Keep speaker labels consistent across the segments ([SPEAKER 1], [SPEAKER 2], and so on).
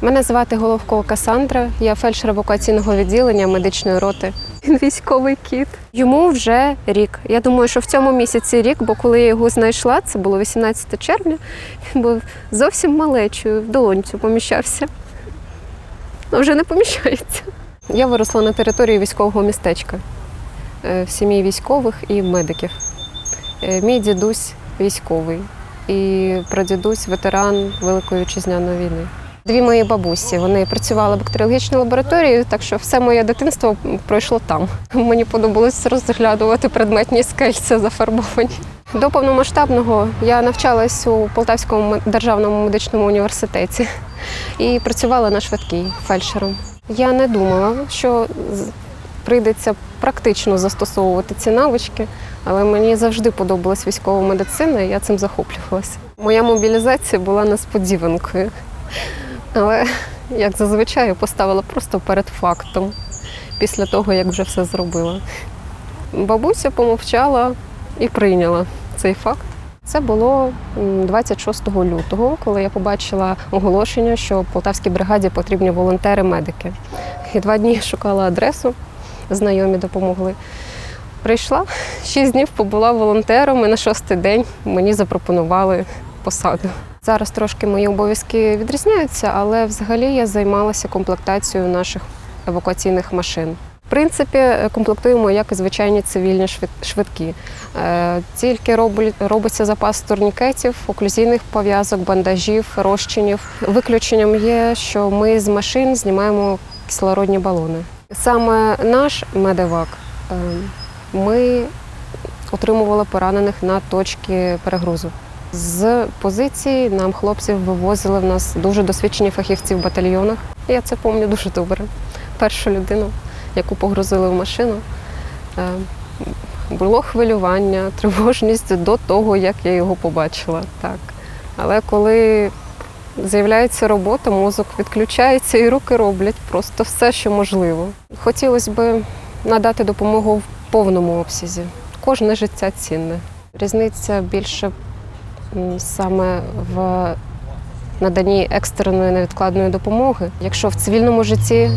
[SPEAKER 1] Мене звати Головкова Касандра, я фельдшер евакуаційного відділення медичної роти. Він військовий кіт. Йому вже рік. Я думаю, що в цьому місяці рік, бо коли я його знайшла, це було 18 червня, він був зовсім малечою, в долонцю поміщався. Ну, вже не поміщається. Я виросла на території військового містечка е, в сім'ї військових і медиків. Е, Мій дідусь військовий і прадідусь ветеран Великої вітчизняної війни. Дві мої бабусі вони працювали в бактеріологічній лабораторії, так що все моє дитинство пройшло там. Мені подобалось розглядувати предметні скельця зафарбовані. До повномасштабного я навчалась у Полтавському державному медичному університеті і працювала на швидкій фельдшером. Я не думала, що прийдеться практично застосовувати ці навички, але мені завжди подобалась військова медицина, і я цим захоплювалася. Моя мобілізація була несподіванкою. Але, як зазвичай, поставила просто перед фактом після того, як вже все зробила. Бабуся помовчала і прийняла цей факт. Це було 26 лютого, коли я побачила оголошення, що в Полтавській бригаді потрібні волонтери-медики. І два дні шукала адресу, знайомі допомогли. Прийшла, шість днів побула волонтером, і на шостий день мені запропонували посаду. Зараз трошки мої обов'язки відрізняються, але взагалі я займалася комплектацією наших евакуаційних машин. В принципі, комплектуємо як і звичайні цивільні швид- швидкі. Е, Тільки робить- робиться запас турнікетів, оклюзійних пов'язок, бандажів, розчинів. Виключенням є, що ми з машин знімаємо кислородні балони. Саме наш медевак е, ми отримували поранених на точки перегрузу. З позиції нам хлопців вивозили в нас дуже досвідчені фахівці в батальйонах. Я це пам'ятаю дуже добре. Першу людину, яку погрузили в машину, е, було хвилювання, тривожність до того, як я його побачила. Так. Але коли з'являється робота, мозок відключається і руки роблять просто все, що можливо. Хотілося б надати допомогу в повному обсязі. Кожне життя цінне. Різниця більше саме в наданні екстреної невідкладної допомоги. Якщо в цивільному житті е,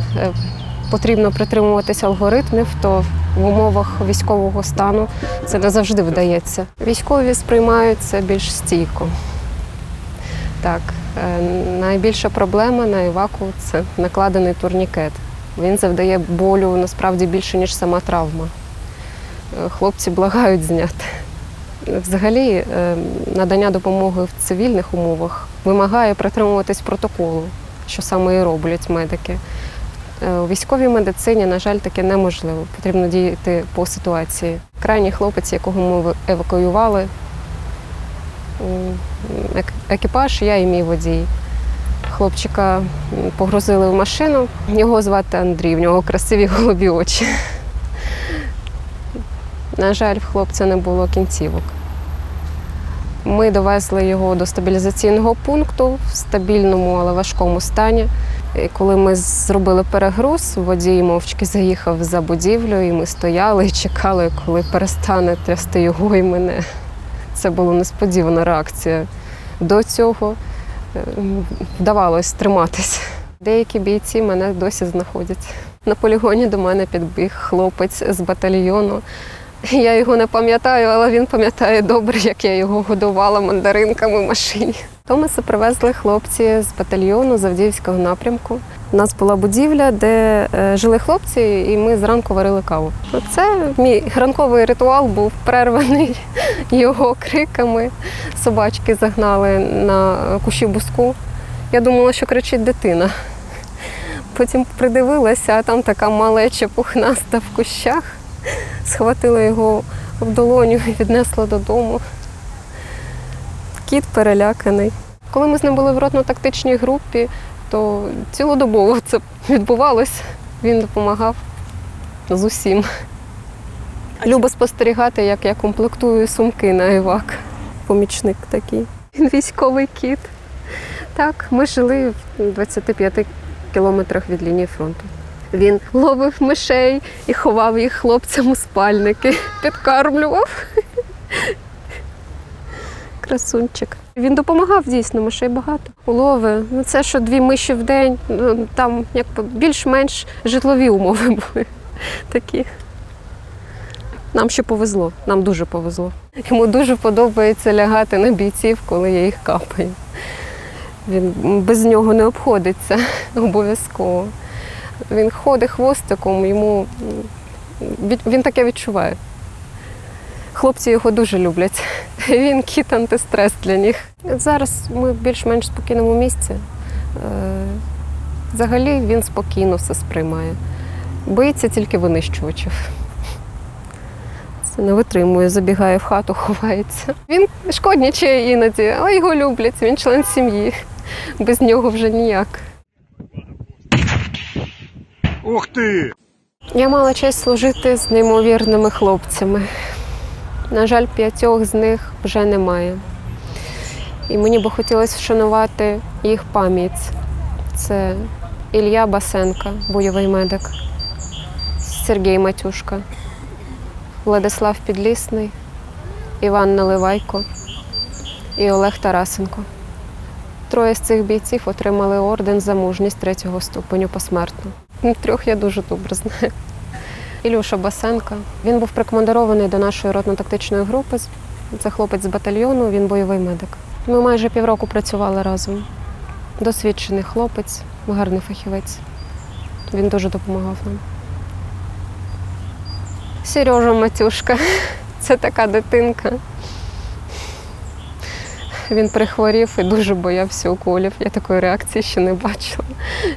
[SPEAKER 1] потрібно притримуватися алгоритмів, то в умовах військового стану це не завжди вдається. Військові сприймають це більш стійко. Так, е, найбільша проблема на еваку це накладений турнікет. Він завдає болю насправді більше, ніж сама травма. Е, Хлопці благають зняти. Взагалі, е, надання допомоги в цивільних умовах вимагає притримуватись протоколу, що саме і роблять медики. Е, У військовій медицині, на жаль, таке неможливо. Потрібно діяти по ситуації. Крайній хлопець, якого ми евакуювали, екіпаж, я і мій водій. Хлопчика погрузили в машину. Його звати Андрій, в нього красиві голубі очі. На жаль, в хлопця не було кінцівок. Ми довезли його до стабілізаційного пункту в стабільному, але важкому стані. І коли ми зробили перегруз, водій мовчки заїхав за будівлю, і ми стояли і чекали, коли перестане трясти його і мене. Це була несподівана реакція. До цього е, вдавалось триматися. Деякі бійці мене досі знаходять. На полігоні до мене підбіг хлопець з батальйону. Я його не пам'ятаю, але він пам'ятає добре, як я його годувала мандаринками в машині. Томаса привезли хлопці з батальйону з Авдіївського напрямку. У нас була будівля, де е, жили хлопці, і ми зранку варили каву. Це мій ранковий ритуал був перерваний його криками. Собачки загнали на кущі буску. Я думала, що кричить дитина. Потім придивилася, а там така малеча пухнаста в кущах. Схватила його в долоню і віднесла додому. Кіт переляканий. Коли ми з ним були в ротно-тактичній групі, то цілодобово це відбувалось. Він допомагав з усім. Любить спостерігати, як я комплектую сумки на івак. Помічник такий. Він військовий кіт. Так, ми жили в 25 кілометрах від лінії фронту. Він ловив мишей і ховав їх хлопцям у спальники, підкармлював. Красунчик. Він допомагав дійсно, мишей багато. Улови. Ну це що дві миші в день, ну, там якби більш-менш житлові умови були такі. Нам ще повезло, нам дуже повезло. Йому дуже подобається лягати на бійців, коли я їх капаю. Він без нього не обходиться обов'язково. Він ходить хвостиком, йому він таке відчуває. Хлопці його дуже люблять. Він кіт антистрес для них. Зараз ми в більш-менш спокійному місці. Е, Взагалі він спокійно все сприймає. Боїться тільки винищувачів. Це не витримує, забігає в хату, ховається. Він шкоднічає іноді, але його люблять, він член сім'ї. Без нього вже ніяк.
[SPEAKER 2] Ух ти!
[SPEAKER 1] Я мала честь служити з неймовірними хлопцями. На жаль, п'ятьох з них вже немає. І мені би хотілося вшанувати їх пам'ять. Це Ілля Басенка, бойовий медик, Сергій Матюшка, Владислав Підлісний, Іван Наливайко і Олег Тарасенко. Троє з цих бійців отримали орден за мужність третього ступеню посмертно. Трьох я дуже добре знаю. Ілюша Басенка. Він був прикомандирований до нашої ротно-тактичної групи. Це хлопець з батальйону, він бойовий медик. Ми майже півроку працювали разом. Досвідчений хлопець, гарний фахівець. Він дуже допомагав нам. Сережа Матюшка. Це така дитинка. Він прихворів і дуже боявся уколів. Я такої реакції ще не бачила,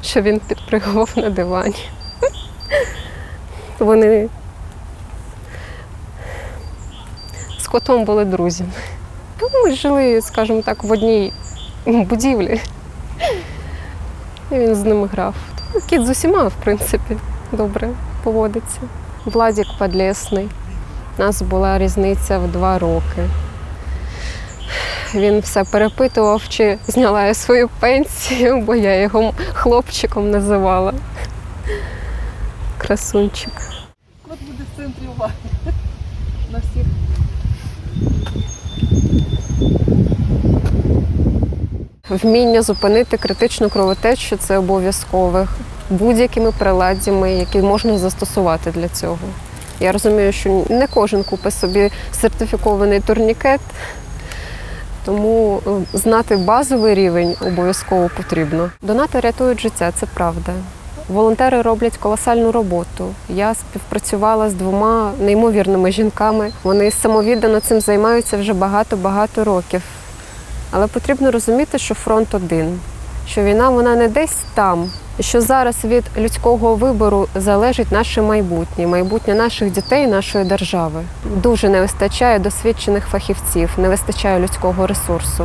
[SPEAKER 1] що він підпригував на дивані. Вони з котом були друзями. Ми жили, скажімо так, в одній будівлі. І він з ними грав. Кіт з усіма, в принципі, добре поводиться. Владік Подлесний. У нас була різниця в два роки. Він все перепитував, чи зняла я свою пенсію, бо я його хлопчиком називала. Красунчик.
[SPEAKER 3] Кот буде в центрі уваги на всіх.
[SPEAKER 1] Вміння зупинити критичну кровотечу це обов'язково будь-якими приладдями, які можна застосувати для цього. Я розумію, що не кожен купить собі сертифікований турнікет, тому е, знати базовий рівень обов'язково потрібно. Донати рятують життя, це правда. Волонтери роблять колосальну роботу. Я співпрацювала з двома неймовірними жінками. Вони самовіддано цим займаються вже багато-багато років. Але потрібно розуміти, що фронт один, що війна вона не десь там, що зараз від людського вибору залежить наше майбутнє, майбутнє наших дітей, нашої держави. Дуже не вистачає досвідчених фахівців, не вистачає людського ресурсу.